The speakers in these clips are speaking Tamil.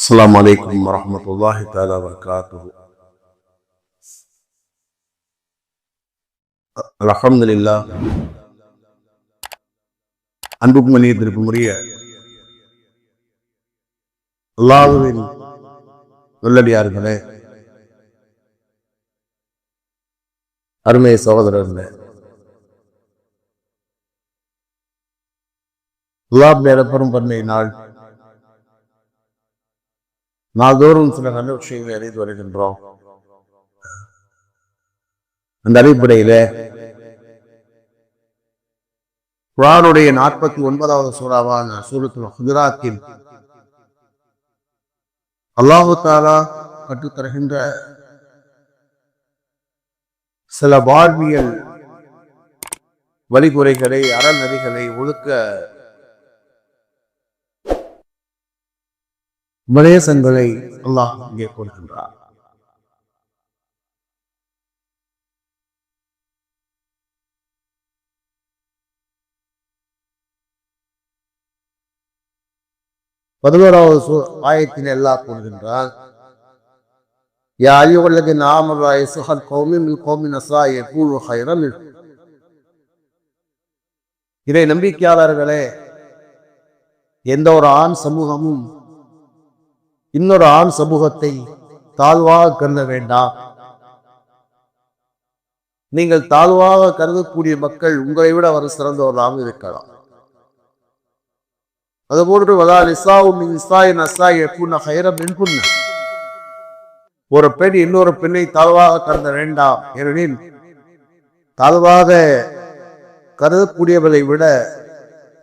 السلام عليكم ورحمة الله تعالى وبركاته الحمد لله அன்புக்கும் மனிதத்திற்கும் உரிய அல்லாஹுவின் நல்லடியார்களே அருமை சகோதரர்களே அல்லாஹ் மேல பெரும் பண்ணை நாள் நாள்தோறும் சில நல்ல விஷயங்களை அறிந்து வருகின்றோம். அந்த அடிப்படையில குரானுடைய நாற்பத்தி ஒன்பதாவது சூறாவான சூரத்தில் ஹுஜராத்தில் அல்லாஹு தாலா கற்றுத்தருகின்ற சில வாழ்வியல் வழிமுறைகளை அறநெறிகளை ஒழுக்க உபதேசங்களை அல்லாஹ் இங்கே கொள்கின்றார் பதினோராவது ஆயத்தில் எல்லா கூறுகின்றான் யா அழிவுள்ளது நாம சுஹல் இதை நம்பிக்கையாளர்களே எந்த ஒரு ஆண் சமூகமும் இன்னொரு ஆண் சமூகத்தை தாழ்வாக கருத வேண்டாம். நீங்கள் தாழ்வாக கருதக்கூடிய மக்கள் உங்களை விட அவர் சிறந்தவர்களாக இருக்கலாம். அதுபோன்று வதா அசாய் ஹைரம் என்புன்ன ஒரு பெண் இன்னொரு பெண்ணை தாழ்வாக கருத வேண்டாம். ஏனெனில் தாழ்வாக கருதக்கூடியவரை விட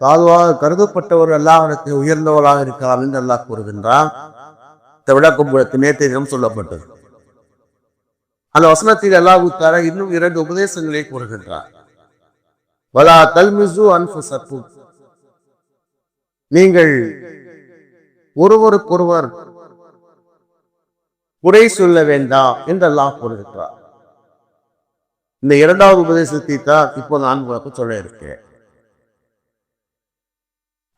தாழ்வாக கருதப்பட்டவர் அல்லாஹிடத்தில் உயர்ந்தவராக இருக்கலாம் என்று அல்லாஹ் கூறுகின்றான். இந்த விளக்கம் நேற்றைய தினம் சொல்லப்பட்டது. அந்த வசனத்தில் அல்லாஹு தாரா இன்னும் இரண்டு உபதேசங்களை கூறுகின்றார். வலா தல்மிசு அன்பு சப்பு நீங்கள் ஒருவருக்கொருவர் குறை சொல்ல வேண்டாம் என்று அல்லாஹ் கூறுகின்றார். இந்த இரண்டாவது உபதேசத்தை தான் இப்போ நான் உங்களுக்கு சொல்ல இருக்கேன்.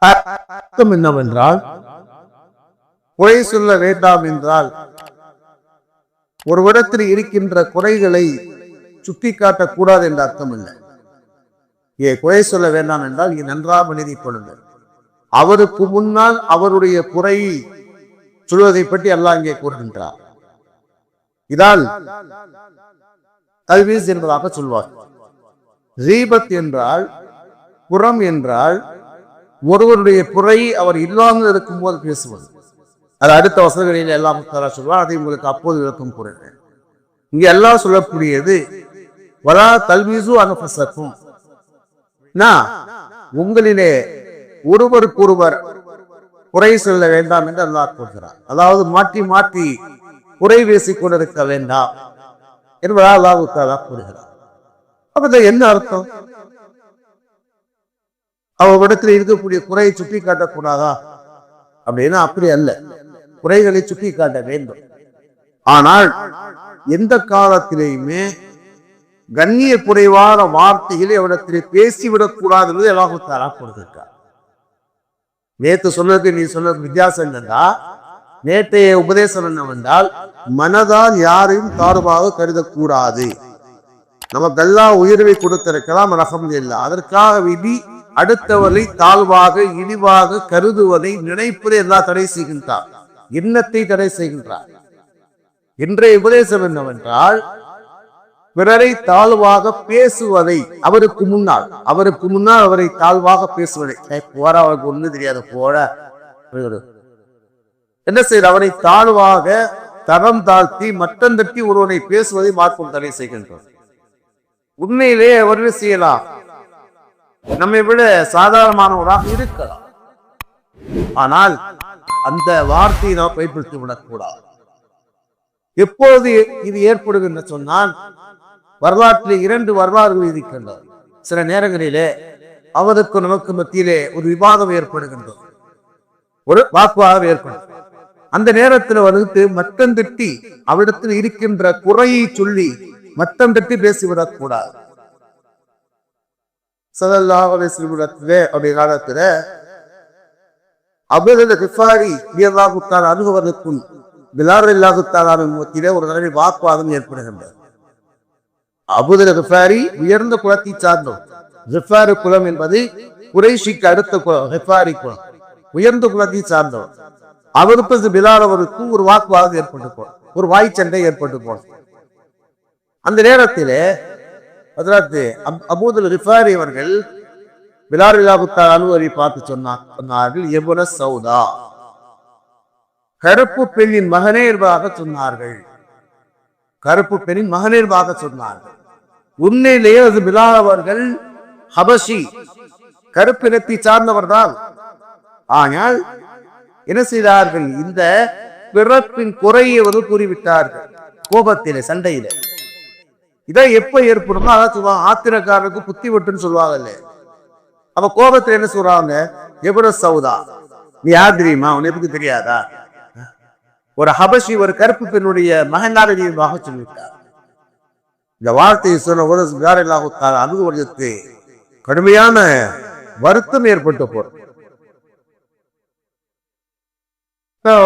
அர்த்தம் என்னவென்றால் குறை சொல்ல வேண்டாம் என்றால் ஒரு இடத்தில் இருக்கின்ற குறைகளை சுட்டி காட்டக்கூடாது என்ற அர்த்தம் இல்லை ஏ குறை சொல்ல வேண்டாம் என்றால் நீ நன்றாக எழுதி கொள்ளுங்கள். அவருக்கு முன்னால் அவருடைய குறை சொல்வதை பற்றி அல்லாஹ் இங்கே கூறுகின்றார். இதால் தல்வீஸ் என்பதாக சொல்வார். ரீபத் என்றால் புறம் என்றால் ஒருவருடைய குறை அவர் இல்லாமல் இருக்கும்போது பேசுவது. அது அடுத்த வசதிகளில் எல்லாம் சொல்வார் அதை உங்களுக்கு அப்போது விளக்கம் கூறுகிறேன் இங்க எல்லாம் சொல்லக்கூடியது வலா தல்வீசு அனுபசக்கும் நான் உங்களிலே ஒருவருக்கொருவர் குறை சொல்ல வேண்டாம் என்று அல்லாஹ் கூறுகிறார். அதாவது மாற்றி மாற்றி குறை பேசிக் கொண்டிருக்க வேண்டாம் என்பதால் அல்லாஹு தாலா கூறுகிறார். அப்ப என்ன அர்த்தம்? அவரிடத்தில் இருக்கக்கூடிய குறையை சுட்டி காட்டக்கூடாதா அப்படின்னா அப்படி அல்ல. குறைகளை சுட்டி காட்ட வேண்டும். ஆனால் எந்த காலத்திலேயுமே கண்ணிய குறைவான வார்த்தைகளை அவரிடத்தில் பேசிவிடக் கூடாது என்பது அல்லாஹு தரா கொடுத்திருக்கார். நேத்து சொன்னதுக்கு நீ சொன்னது வித்தியாசம் என்னன்னா நேற்றைய உபதேசம் என்னவென்றால் மனதால் யாரையும் தாழ்வாக கருதக்கூடாது. நமக்கெல்லாம் உயர்வை கொடுத்திருக்கலாம் ரகம் இல்லை அதற்காக விதி அடுத்தவரை தாழ்வாக இழிவாக கருதுவதை நினைப்பதை எல்லாம் தடை செய்கின்றார் எண்ணத்தை தடை செய்கின்றார். இன்றைய உபதேசம் என்னவென்றால் பிறரை தாழ்வாக பேசுவதை அவருக்கு முன்னால் அவருக்கு முன்னால் அவரை தாழ்வாக பேசுவதை. போற அவருக்கு ஒண்ணு தெரியாது போட என்ன செய்ய அவரை தாழ்வாக தரம் தாழ்த்தி மட்டம் தட்டி ஒருவனை பேசுவதை மார்க்கம் தடை செய்கின்றோம் உண்மையிலே அவர் செய்யலாம்? நம்மை விட சாதாரணமானவராக இருக்கலாம். ஆனால் அந்த வார்த்தையை நாம் பயன்படுத்தி விடக்கூடாது எப்போது இது ஏற்படுகின்ற சொன்னால் வரலாற்றில் இரண்டு வரலாறுகள் இருக்கின்றது சில நேரங்களிலே அவருக்கு நமக்கு மத்தியிலே ஒரு விவாதம் ஏற்படுகின்றது. ஒரு வாக்குவாதம் ஏற்படும் அந்த நேரத்தில் வந்து மட்டம் தட்டி அவரிடத்தில் இருக்கின்ற குறையை சொல்லி மட்டம் திட்டி பேசிவிடக் கூடாது சதல்லாஹ் அப்படி காலத்துல அபுதல் கிஃபாரி இயல்லாகுத்தான் அணுகுவதற்கும் பிலார் இல்லாகுத்தான் முகத்திலே ஒரு தடவை வாக்குவாதம் ஏற்படுகின்றது. அபுதல் கிஃபாரி உயர்ந்த குலத்தை சார்ந்தோம். கிஃபாரு குலம் என்பது குறைஷிக்கு அடுத்த குலம் குலம் உயர்ந்த குலத்தை சார்ந்தவர் அவருக்கு பிலால் ஒரு வாக்குவாதம் ஏற்பட்டு போன ஒரு வாய் சண்டை ஏற்பட்டு போனோம் அந்த நேரத்திலே அபூதல் அப்- ரிஃபாரி அவர்கள் பிலால் இல்லாகுத்தா அனுவரி பார்த்து சொன்னார் சொன்னார்கள் எபுன சௌதா. கருப்பு பெண்ணின் மகனே என்பதாக சொன்னார்கள். கருப்பு பெண்ணின் மகனே என்பதாக சொன்னார்கள். உண்மையிலேயே அது பிலால் அவர்கள் ஹபஷி கருப்பினத்தை சார்ந்தவர்தான். ஆனால் என்ன செய்தார்கள்? இந்த பிறப்பின் குறையை வந்து கூறிவிட்டார்கள் கோபத்திலே சண்டையில. இதை எப்ப ஏற்படுமோ அதான் சொல்லுவாங்க ஆத்திரக்காரருக்கு புத்தி விட்டுன்னு சொல்லுவாங்கல்ல. அப்ப கோபத்துல என்ன சொல்றாங்க? எவ்வளவு சவுதா நீ யார் தெரியுமா? பத்தி தெரியாதா? ஒரு ஹபஷி ஒரு கருப்பு பெண்ணுடைய மகனாக நீமாக சொல்லிவிட்டார் இந்த வார்த்தையை சொன்ன ஒரு வேறையில்லாக அனுபவத்துக்கு கடுமையான வருத்தம் ஏற்பட்டு போறது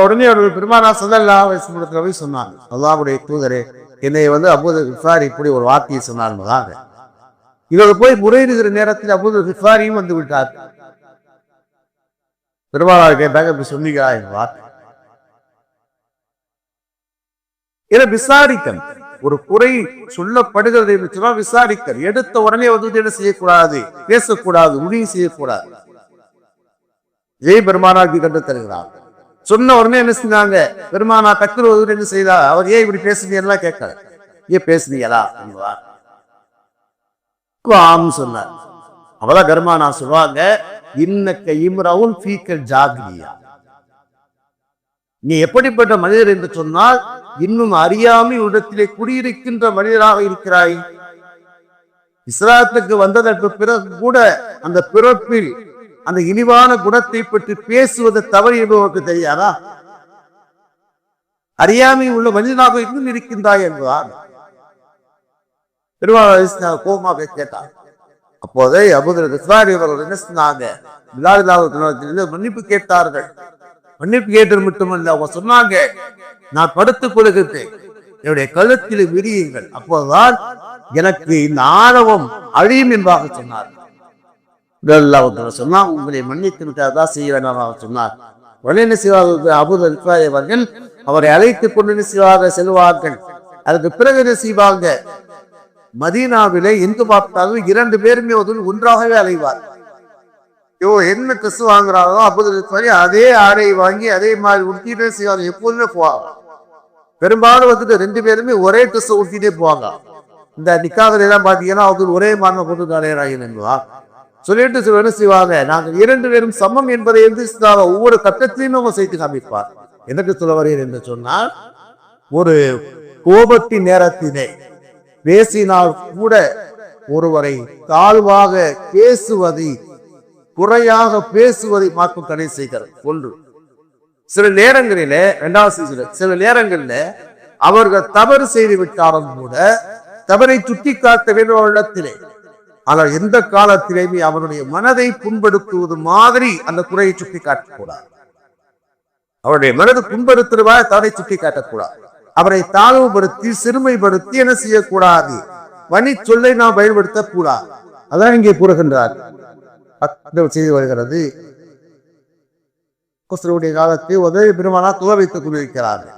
உடனே அவர்கள் பெருமானா சதல்லா வயசுல போய் சொன்னாங்க. அல்லாவுடைய தூதரே என்னை வந்து அபூத விஃபாரி இப்படி ஒரு வார்த்தையை சொன்னார்மதாக இவர் போய் முறையிடுகிற நேரத்தில் அப்போது விஃபாரியும் வந்து விட்டார். பெருமானார் கேட்டாங்க இப்படி சொன்னீங்களா? என் வார்த்தை இதை ஒரு குறை சொல்லப்படுகிறது என்று சொன்னால் விசாரித்தல். எடுத்த உடனே வந்து என்ன செய்யக்கூடாது? பேசக்கூடாது. முடிவு செய்யக்கூடாது. ஜெய் பெருமானாக்கு கண்டு தருகிறார். சொன்ன உடனே என்ன செஞ்சாங்க? பெருமானா கத்துருவது என்ன செய்தா அவர் ஏன் இப்படி பேசுனீங்கன்னா கேட்கல. ஏன் பேசுனீங்களா? அப்படிங்களா சொன்னார். அவதான் பெருமானா சொல்லுவாங்க இன்னக்க இம்ரவுல் ஃபீக்கல் ஜாகிரியா. நீ எப்படிப்பட்ட மனிதர் என்று சொன்னால் இன்னும் அறியாமை இடத்திலே குடியிருக்கின்ற மனிதராக இருக்கிறாய். இஸ்லாத்துக்கு வந்ததற்கு பிறகு கூட அந்த பிறப்பில் அந்த இனிவான குணத்தை பற்றி பேசுவது தவறு என்பவருக்கு தெரியாதா? அறியாமை உள்ள மனிதனாக இன்னும் இருக்கின்றாய் என்பதால். திருவாரூர் கோபமாக கேட்டார். அப்போதே அபுதர் கிருஷ்ணாரி அவர்கள் என்ன சொன்னாங்க? விழாவிழாவிலிருந்து மன்னிப்பு கேட்டார்கள். மன்னிப்பு கேட்டது மட்டுமல்ல அவங்க சொன்னாங்க நான் படுத்துக் கொள்கிறேன் என்னுடைய கழுத்தில் விரியுங்கள். அப்போதுதான் எனக்கு இந்த ஆணவம் அழியும் என்பதாக சொன்னார். சொன்னா உங்களை மன்னித்து விட்டாதான் செய்ய வேண்டாம் சொன்னார். உடனே செய்வார்கள் அபுல் அவர்கள் அவரை அழைத்துக் கொண்டு செய்வார்கள்? செல்வார்கள். அதுக்கு பிறகு என்ன செய்வாங்க? மதீனாவிலே எங்கு பார்த்தாலும் இரண்டு பேருமே ஒரு ஒன்றாகவே அலைவார். ஐயோ என்ன ட்ரெஸ் வாங்குறாரோ அப்போது அதே ஆடை வாங்கி அதே மாதிரி உடுத்திட்டே செய்வாங்க. எப்போதுமே போவாங்க. பெரும்பாலும் வந்துட்டு ரெண்டு பேருமே ஒரே ட்ரெஸ் உடுத்திட்டே போவாங்க. இந்த நிக்காதல எல்லாம் பாத்தீங்கன்னா ஒரே ஒரே மாதிரி போட்டு தலைவராக சொல்லிட்டு சில என்ன செய்வாங்க? நாங்கள் இரண்டு பேரும் சமம் என்பதை என்று ஒவ்வொரு கட்டத்திலையும் அவங்க செய்து காமிப்பார். எனக்கு சொல்ல வருகிறேன் என்று சொன்னால் ஒரு கோபத்தின் நேரத்திலே பேசினால் கூட ஒருவரை தாழ்வாக பேசுவதை குறையாக பேசுவதை மாற்றம் தடை செய்கிறது. ஒன்று. சில நேரங்களிலே இரண்டாவது சில சில நேரங்களில் அவர்கள் தவறு செய்து விட்டாலும் கூட தவறை சுட்டி காட்ட வேண்டும் இடத்திலே. ஆனால் எந்த காலத்திலேயுமே அவனுடைய மனதை புண்படுத்துவது மாதிரி அந்த குறையை சுட்டி காட்டக்கூடாது அவருடைய மனது புண்படுத்துவதா தவறை சுட்டி காட்டக்கூடாது அவரை தாழ்வுபடுத்தி சிறுமைப்படுத்தி என்ன செய்யக்கூடாது? வனி சொல்லை நாம் பயன்படுத்தக் கூடாது அதான் இங்கே கூறுகின்றார். அந்த வருகிறது. குஸ்தருடைய காலத்தில் உதவி பெருமானா துவ வைத்துக் கொண்டிருக்கிறார்கள்.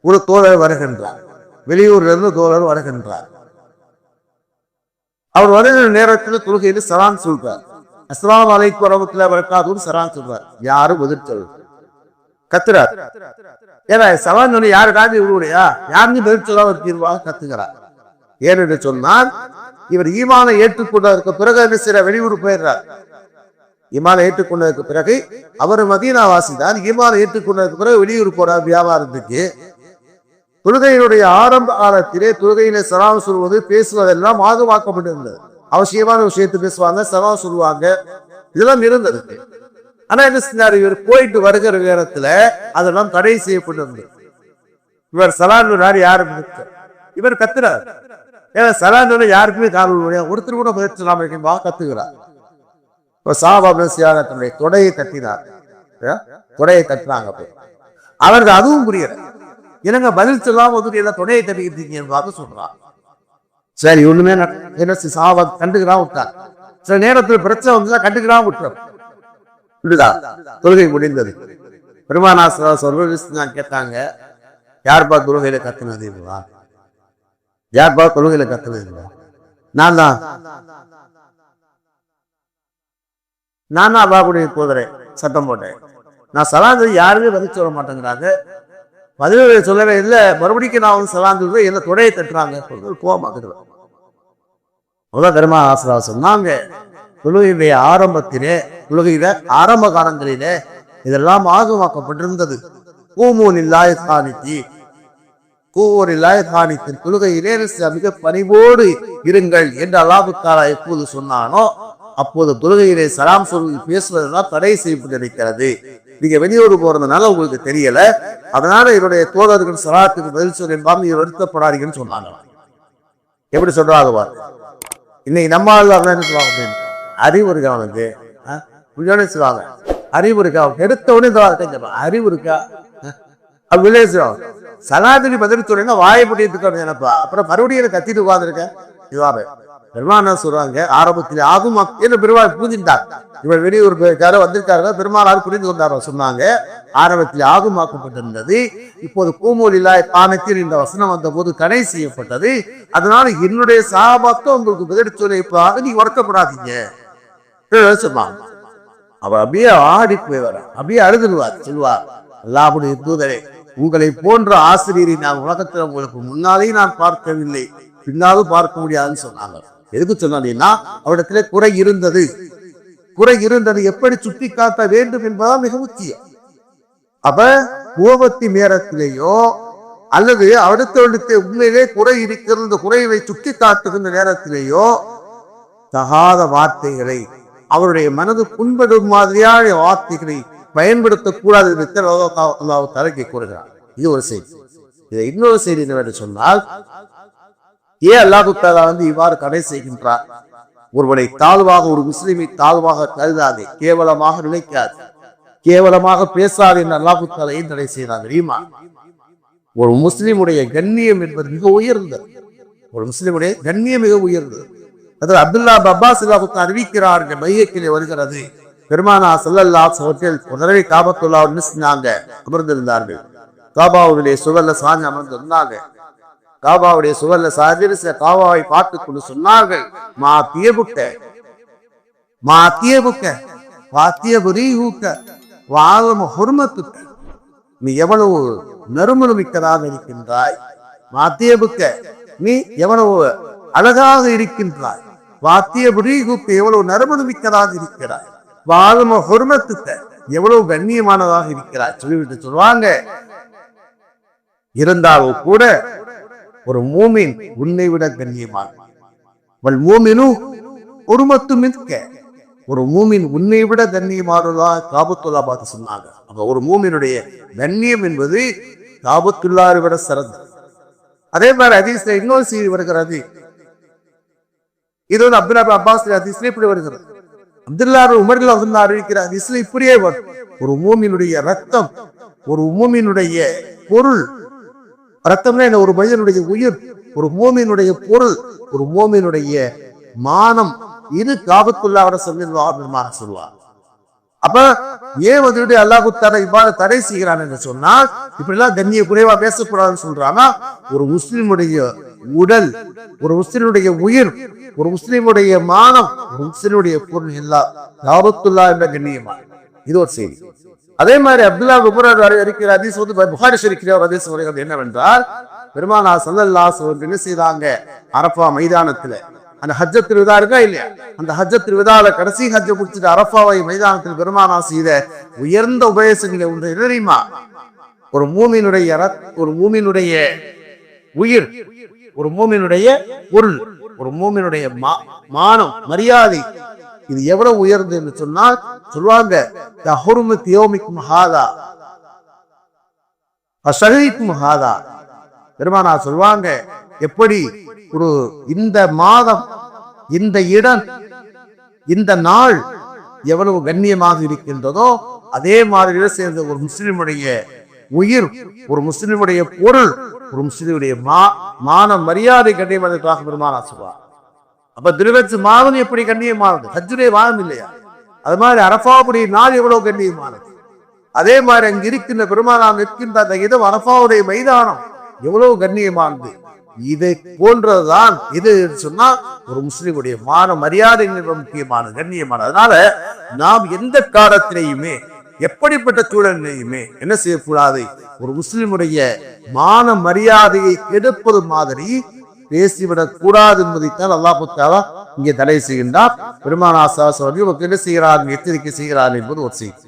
ஒரு தோழர் வருகின்றார். வெளியூர்ல இருந்து தோழர் வருகின்றார். அவர் வருகிற நேரத்தில் தொழுகையில் சரான் சொல்றார். அஸ்லாம் அலைக்கு வரமத்துல வரக்காதுன்னு சரான் சொல்றார். யாரும் எதிர்த்து கத்துறார். ஏன்னா சவான் சொல்லி யாருக்காவது இவருடையா யாருன்னு பதில் சொல்லாம தீர்வாக கத்துக்கிறார் ஏனென்று சொன்னால் இவர் ஈமானை ஏற்றுக்கொண்டதற்கு பிறகு என்ன சில வெளியூர் போயிடுறார். ஈமானை ஏற்றுக்கொண்டதற்கு பிறகு அவர் மதீனா வாசிதான் ஈமானை ஏற்றுக்கொண்டதற்கு பிறகு வெளியூர் போறார் வியாபாரத்துக்கு. தொழுகையினுடைய ஆரம்ப காலத்திலே தொழுகையில சலாம் சொல்வது பேசுவதெல்லாம் மாதுவாக்கப்பட்டிருந்தது அவசியமான விஷயத்தை பேசுவாங்க சலாம் சொல்லுவாங்க. இதெல்லாம் இருந்தது. ஆனா என்ன செஞ்சாரு? இவர் போயிட்டு வருகிற நேரத்துல அதெல்லாம் தடை செய்யப்பட்டிருந்தது. இவர் சலான் யாரும் இவர் கத்துறார். ஏன்னா சலான் யாருக்குமே காரணம் முடியாது ஒருத்தர் கூட பதில் சொல்லாம இருக்கா கத்துக்கிறார் இப்ப சாபா தன்னுடைய தொடையை கட்டினார் தொடையை கட்டினாங்க போய் அவருக்கு அதுவும் புரியல. என்னங்க பதில் சொல்லாம வந்துட்டு எல்லாம் தொடையை தட்டிக்கிட்டீங்கன்னு பார்த்து சொல்றான் சரி ஒண்ணுமே என்ன சி- கண்டுக்கிறான் விட்டார். சில நேரத்தில் பிரச்சனை வந்து கண்டுக்கிறான் விட்டுறோம் புரியுதா தொழுகை முடிந்தது. பெருமானாசரா சொல்ல கேட்டாங்க. யார்பா தொழுகையில கத்துனது இல்லவா யார்பா தொழுகையில கத்துனது இதுவா நான் தான். நான் தான் கூதரை சட்டம் சத்தம் போட்டேன். நான் சலாந்தது யாருமே பதில் சொல்ல மாட்டேங்கிறாங்க. பதில் சொல்லவே இல்லை. மறுபடியும் நான் வந்து சலாந்து என்ன தொடையை தட்டுறாங்க? கோபமாக்குறேன் முதல் தர்மா ஆசிரா சொன்னாங்க தொழுகையுடைய ஆரம்பத்திலே உலகில ஆரம்ப காலங்களிலே இதெல்லாம் ஆகமாக்கப்பட்டிருந்தது கூமூன் சாணித்தி காணித்தி. சாணித்தின் இல்லாய காணித்தின் தொழுகையிலே மிக பணிவோடு இருங்கள் என்று அல்லாபுத்தாரா எப்போது சொன்னானோ அப்போது தொழுகையிலே சலாம் சொல்லி பேசுவதெல்லாம் தடை செய்யப்பட்டிருக்கிறது. நீங்க வெளியூர் போறதுனால உங்களுக்கு தெரியல. அதனால என்னுடைய தோழர்கள் சலாத்துக்கு பதில் சொல்லிருந்தாலும் இவர் வருத்தப்படாதீங்கன்னு சொன்னாங்க. எப்படி சொல்றாங்க இன்னைக்கு நம்ம என்ன சொல்லுவாங்க அப்படின்னு? அறிவு இருக்கா சொல்லுவாங்க அறிவு இருக்கா எடுத்த உடனே இந்த வார்த்தை அறிவு இருக்கா ஆ? அப்படி இல்லையே சொல்லுவாங்க சனாதனி பதில் வாயை முடியத்துக்கு நினைப்பா அப்புறம் மறுபடியும் கத்திட்டு உட்காந்துருக்கேன் இதுவாரு பெருமானா சொல்றாங்க ஆரம்பத்தில் ஆகும் என்று பெருமாள் புரிஞ்சிருந்தார் இவர் வெளியூர் போயிருக்காரு வந்திருக்காரு பெருமாளார் புரிந்து கொண்டாரோ சொன்னாங்க ஆரம்பத்தில் ஆகுமாக்கப்பட்டிருந்தது இப்போது கூமூலிலா பானத்தில் இந்த வசனம் வந்த போது தடை செய்யப்பட்டது அதனால என்னுடைய சாபாத்தம் உங்களுக்கு பதில் சொல்லி நீங்க உறக்கப்படாதீங்க சொன்னாங்க அவர் அப்படியே ஆடி போய் வர அப்படியே அழுதுடுவார் சொல்வார் அல்லாஹுடைய தூதரே உங்களை போன்ற ஆசிரியரை நான் உலகத்தில் உங்களுக்கு முன்னாலேயும் நான் பார்க்கவில்லை பின்னாலும் பார்க்க முடியாதுன்னு சொன்னாங்க. எதுக்கு சொன்னாங்கன்னா அவரிடத்துல குறை இருந்தது. குறை இருந்தது எப்படி சுட்டி காட்ட வேண்டும் என்பதால் மிக முக்கியம். அப்ப கோபத்தி நேரத்திலேயோ அல்லது அடுத்தவர்களுக்கு உண்மையிலே குறை இருக்கிற இந்த குறைவை சுட்டி காட்டுகின்ற நேரத்திலேயோ தகாத வார்த்தைகளை அவருடைய மனது புண்படும் மாதிரியான வார்த்தைகளை பயன்படுத்தக்கூடாது என்று அல்லாஹ் தலைக்கு கூறுகிறார் இது ஒரு செய்தி. இதை இன்னொரு செய்தி என்னவென்று சொன்னால் ஏன் அல்லாஹு தாலா வந்து இவ்வாறு கடை செய்கின்றார்? ஒருவனை தாழ்வாக ஒரு முஸ்லிமை தாழ்வாக கருதாதே கேவலமாக நினைக்காது கேவலமாக பேசாது என்று அல்லாஹு தாலா ஏன் தடை செய்தார் தெரியுமா? ஒரு முஸ்லிமுடைய கண்ணியம் என்பது மிக உயர்ந்தது. ஒரு முஸ்லிமுடைய கண்ணியம் மிக உயர்ந்தது. அதில் அப்துல்லா அப்பாஸ் அறிவிக்கிறார் என்ற மையக்கிலே வருகிறது. பெருமானா சல்லல்லா அவர்கள் ஒரு தடவை காபத்துல்லா அமர்ந்திருந்தார்கள். காபாவுடைய சுவல்ல சாஞ்சு அமர்ந்திருந்தாங்க காபாவுடைய சுவல்ல சாஞ்சி சில காபாவை பார்த்து கொண்டு சொன்னார்கள். மா தியபுக்க. மா தியபுக்க. வாத்தியபுரி ஊக்க வாதம ஹொர்மத்துக்க. நீ எவ்வளவு நறுமணம் மிக்கதாக இருக்கின்றாய் மாத்தியபுக்க நீ எவ்வளவு அழகாக இருக்கின்றாய். வாத்தியபுரி ஊக்க எவ்வளவு நறுமணம் மிக்கதாக இருக்கிறாய் வாதம ஹொர்மத்துக்க எவ்வளவு கண்ணியமானதாக இருக்கிறார். சொல்லிவிட்டு சொல்லுவாங்க. இருந்தாலும் கூட ஒரு மூமின் உன்னை விட கண்ணியமான மூமினும் மூமினு மிக்க ஒரு மூமின் உன்னை விட கண்ணியமானதா காபத்துல்லா பார்த்து சொன்னாங்க. அப்ப ஒரு மூமினுடைய கண்ணியம் என்பது காபத்துல்லாரை விட சிறந்தது. அதே மாதிரி அதிசய இன்னொரு செய்தி வருகிறது. இது வந்து அப்துல்லா அப்பாஸ் ஹதீஸ்ல இப்படி வருகிறது அப்துல்லா உமர்ல வந்து அறிவிக்கிற ஹதீஸ்ல இப்படியே வரும் ஒரு மூமினுடைய ரத்தம் ஒரு மூமினுடைய பொருள். ரத்தம்னா என்ன? ஒரு மனிதனுடைய உயிர் ஒரு மோமியினுடைய பொருள் ஒரு மோமியினுடைய மானம். இது காபத்துல்லா அவரை சொல்லிடுவார் சொல்லுவார். அப்ப ஏன் வந்துட்டு அல்லாஹு தடை இவ்வாறு தடை செய்கிறான் என்று சொன்னால் இப்படி எல்லாம் கண்ணிய குறைவா பேசக்கூடாதுன்னு சொல்றானா ஒரு முஸ்லிமுடைய உடல் ஒரு முஸ்லிமுடைய உயிர் ஒரு முஸ்லிமுடைய மானம் ஒரு முஸ்லிமுடைய பொருள் இல்லா. காபத்துல்லா என்ற கண்ணியமா இது ஒரு செய்தி. அதே மாதிரி அப்துல்லா குபுரார் இருக்கிற அதிஸ் வந்து புகாரி இருக்கிற ஒரு வருகிறது. என்னவென்றால் பெருமானா சல்லல்லாஸ் என்ன செய்தாங்க? அரப்பா மைதானத்துல. அந்த ஹஜ்ஜ திருவிதா இருக்கா இல்லையா? அந்த ஹஜ்ஜ திருவிதால கடைசி ஹஜ்ஜ முடிச்சுட்டு அரப்பாவை மைதானத்தில் பெருமானா செய்த உயர்ந்த உபதேசங்களை ஒன்று என்ன தெரியுமா? ஒரு மூமியினுடைய ஒரு மூமியினுடைய உயிர் ஒரு மூமினுடைய பொருள் ஒரு மூமினுடைய மானம் மரியாதை. இது எவ்வளவு உயர்ந்து என்று சொன்னால் சொல்லுவாங்க "தஹுருமு தியோமிக்கும் ஹாதா அசகிக்கும் ஹாதா. பெருமானா சொல்லுவாங்க எப்படி ஒரு இந்த மாதம் இந்த இடம் இந்த நாள் எவ்வளவு கண்ணியமாக இருக்கின்றதோ அதே மாதிரி சேர்ந்த ஒரு முஸ்லிமுடைய உயிர் ஒரு முஸ்லிமுடைய பொருள் ஒரு முஸ்லிமுடைய மா மான மரியாதை கண்ணியமதற்காக பெருமானா சொல்வார் அப்ப திருவச்சு மாதம் எப்படி கண்ணியமானது? ஹஜ்ஜுடைய மாதம் இல்லையா? அது மாதிரி அரபாவுடைய நாள் எவ்வளவு கண்ணியமானது? அதே மாதிரி அங்கு இருக்கின்ற பெருமானாம் நிற்கின்ற அந்த இடம் அரபாவுடைய மைதானம் எவ்வளவு கண்ணியமானது? இதை போன்றதுதான் இது சொன்னா ஒரு முஸ்லிமுடைய மான மரியாதை முக்கியமான முக்கியமானது கண்ணியமானது. அதனால நாம் எந்த காலத்திலேயுமே எப்படிப்பட்ட சூழலையுமே என்ன செய்யக்கூடாது? ஒரு முஸ்லிமுடைய மான மரியாதையை கெடுப்பது மாதிரி பேசிவிடக் கூடாது என்பதைத்தான் அல்லாஹ் தாலா இங்கே தடை செய்கின்றார். பெருமானாசா சாஸ்வதி உனக்கு என்ன செய்கிறார்? எச்சரிக்கை செய்கிறார் என்பது ஒரு செய்தி.